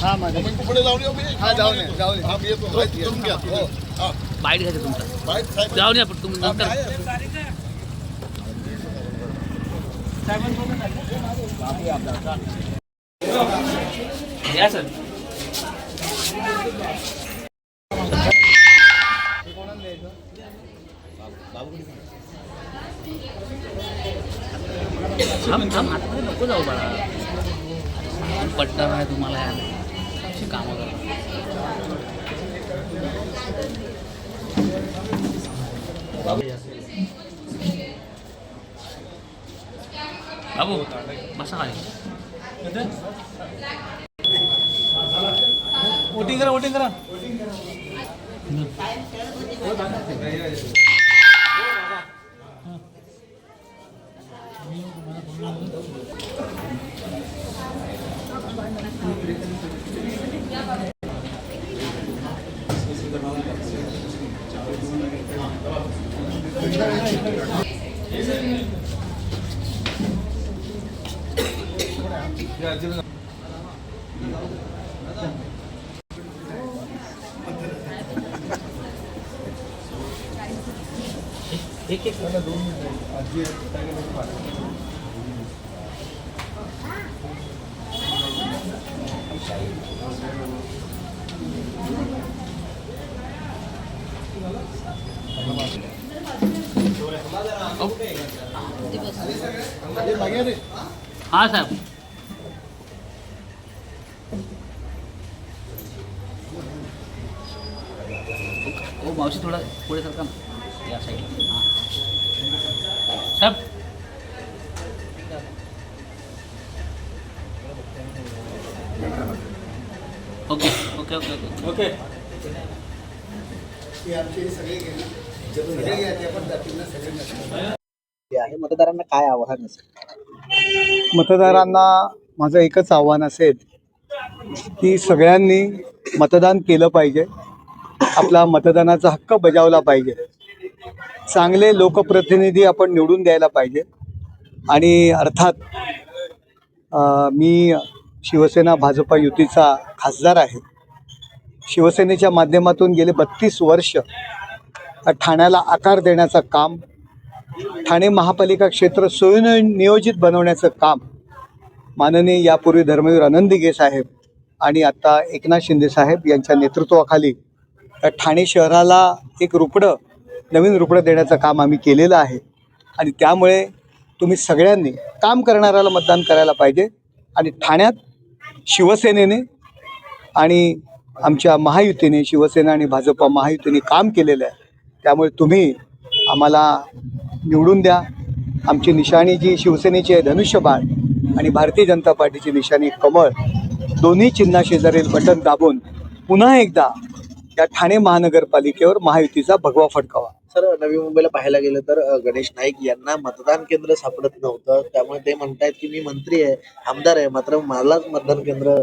हा माझं पुढे जाऊन येऊ मी हा, जाऊन या, जाऊन हा, मी येतो. तुम्ही घ्या. हो. हा. बाईट घ्यायचं तुमचा बाहेर साहेब जाऊन या पण तुम्ही हा, मी नंतर आहे. या सर नको जाऊ बाळा. पटणार नाही तुम्हाला अशी कामं करा. बाबू. बसा खाली. वोटिंग करा वोटिंग करा. एक एक हे मागे हा साहेब. ओ मावशी थोडा पुढे सरका ना. या साईडला हां. साहेब. Okay okay okay okay. Okay. आहे मतदारांना काय आव्हान असेल? मतदारांना माझं एकच आव्हान असेल की सगळ्यांनी मतदान केलं पाहिजे. आपला मतदानाचा हक्क बजावला पाहिजे. चांगले लोकप्रतिनिधी आपण निवडून द्यायला पाहिजे. आणि अर्थात मी शिवसेना भाजपा युतीचा खासदार आहे. शिवसेनेच्या माध्यमातून गेले बत्तीस वर्ष ठाण्याला आकार देण्याचं काम ठाणे महापालिका क्षेत्र सुनियोजित बनवण्याचं काम माननीय यापूर्वी धर्मवीर आनंदीगे साहेब आणि आता एकनाथ शिंदे साहेब यांच्या नेतृत्वाखाली ठाणे शहराला एक रुपडं नवीन रुपडं देण्याचं काम आम्ही केलेलं आहे. आणि त्यामुळे तुम्ही सगळ्यांनी काम करणाऱ्याला मतदान करायला पाहिजे आणि ठाण्यात शिवसेनेने आणि आमच्या महायुतीने शिवसेना आणि भाजपा महायुतीने काम केलेलं आहे. त्यामुळे तुम्ही आम्हाला निवडून द्या. आमची निशाणी जी शिवसेनेची आहे धनुष्यबाण आणि भारतीय जनता पार्टीची निशाणी कमळ दोन्ही चिन्हा शेजारील बटन दाबून पुन्हा एकदा या ठाणे महानगरपालिकेवर महायुतीचा भगवा फडकावा. सर नवी मुंबईला पाहायला गेलं तर गणेश नाईक यांना मतदान केंद्र सापडत नव्हतं. त्यामुळे ते म्हणतायत की मी मंत्री आहे आमदार आहे मात्र मलाच मतदान केंद्र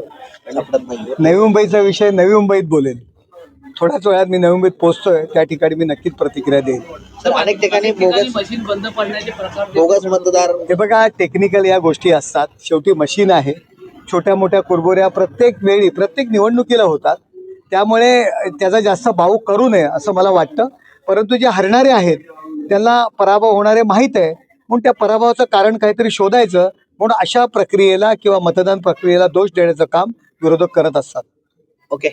सापडत नाही नवी मुंबईचा विषय नवी मुंबईत बोलेल. थोड्याच वेळात मी नवी मुंबईत पोहोचतोय त्या ठिकाणी मी नक्कीच प्रतिक्रिया देईन. सर अनेक ठिकाणी बोगस मशीन बंद पडण्याचे प्रकार बोगस मतदार हे बघा टेक्निकल या गोष्टी असतात. शेवटी मशीन आहे. छोट्या मोठ्या कुरबुऱ्या प्रत्येक वेळी प्रत्येक निवडणुकीला होतात. त्यामुळे त्याचा जास्त भाऊ करू नये असं मला वाटतं. परंतु जे हरणारे आहेत त्यांना पराभव होणारे माहीत आहे. म्हणून त्या पराभवाचं कारण काहीतरी शोधायचं. म्हणून अशा प्रक्रियेला किंवा मतदान प्रक्रियेला दोष देण्याचं काम विरोधक करत असतात. ओके